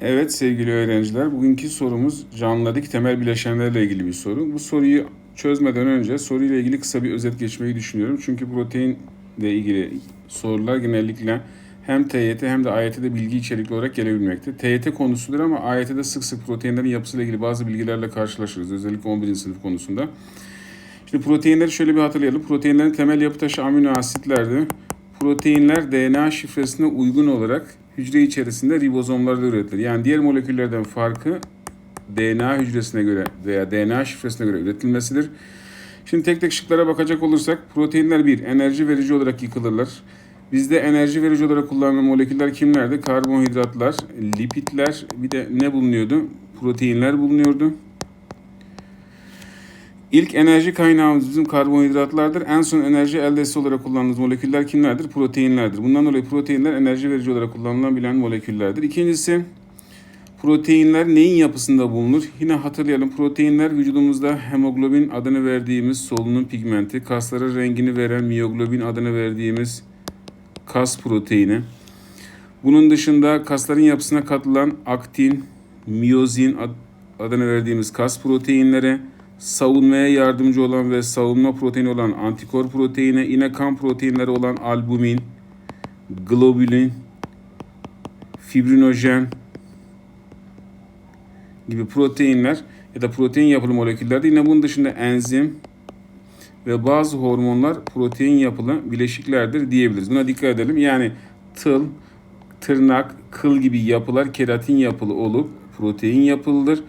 Evet sevgili öğrenciler, bugünkü sorumuz canlılardaki temel bileşenlerle ilgili bir soru. Bu soruyu çözmeden önce soruyla ilgili kısa bir özet geçmeyi düşünüyorum. Çünkü proteinle ilgili sorular genellikle hem TYT hem de AYT'de bilgi içerikli olarak gelebilmekte. TYT konusudur ama AYT'de sık sık proteinlerin yapısıyla ilgili bazı bilgilerle karşılaşırız. Özellikle 11. sınıf konusunda. Şimdi proteinleri şöyle bir hatırlayalım. Proteinlerin temel yapı taşı amino asitlerdi. Proteinler DNA şifresine uygun olarak hücre içerisinde ribozomlarda üretilir. Yani diğer moleküllerden farkı DNA hücresine göre veya DNA şifresine göre üretilmesidir. Şimdi tek tek şıklara bakacak olursak proteinler bir enerji verici olarak yıkılırlar. Bizde enerji verici olarak kullanılan moleküller kimlerdi? Karbonhidratlar, lipidler, bir de ne bulunuyordu? Proteinler bulunuyordu. İlk enerji kaynağımız bizim karbonhidratlardır. En son enerji eldesi olarak kullandığımız moleküller kimlerdir? Proteinlerdir. Bundan dolayı proteinler enerji verici olarak kullanılabilen moleküllerdir. İkincisi proteinler neyin yapısında bulunur? Yine hatırlayalım proteinler vücudumuzda hemoglobin adını verdiğimiz solunum pigmenti, kaslara rengini veren miyoglobin adını verdiğimiz kas proteini. Bunun dışında kasların yapısına katılan aktin, miyozin adını verdiğimiz kas proteinleri, savunmaya yardımcı olan ve savunma proteini olan antikor proteini, yine kan proteinleri olan albumin, globulin, fibrinojen gibi proteinler ya da protein yapılı moleküllerde yine bunun dışında enzim ve bazı hormonlar protein yapılı bileşiklerdir diyebiliriz. Buna dikkat edelim. Yani tıl, tırnak, kıl gibi yapılar keratin yapılı olup protein yapılıdır.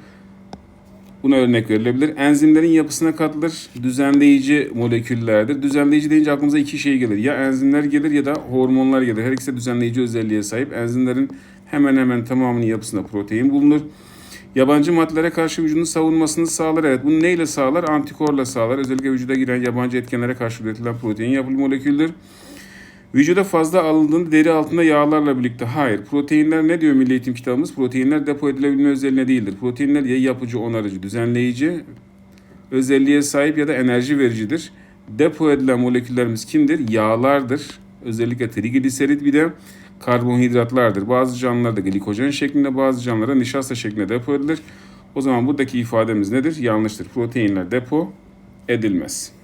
Buna örnek verilebilir. Enzimlerin yapısına katılır. Düzenleyici moleküllerdir. Düzenleyici deyince aklımıza iki şey gelir. Ya enzimler gelir ya da hormonlar gelir. Her ikisi düzenleyici özelliğe sahip. Enzimlerin hemen hemen tamamının yapısında protein bulunur. Yabancı maddelere karşı vücudun savunmasını sağlar. Evet bunu neyle sağlar? Antikorla sağlar. Özellikle vücuda giren yabancı etkenlere karşı üretilen protein yapılı moleküldür. Vücuda fazla alındığında deri altında yağlarla birlikte. Hayır. Proteinler ne diyor Milli Eğitim kitabımız? Proteinler depo edilebilme özelliğine değildir. Proteinler ya yapıcı, onarıcı, düzenleyici özelliğe sahip ya da enerji vericidir. Depo edilen moleküllerimiz kimdir? Yağlardır. Özellikle trigliserit bir de karbonhidratlardır. Bazı canlılarda glikojen şeklinde, bazı canlılara nişasta şeklinde depo edilir. O zaman buradaki ifademiz nedir? Yanlıştır. Proteinler depo edilmez.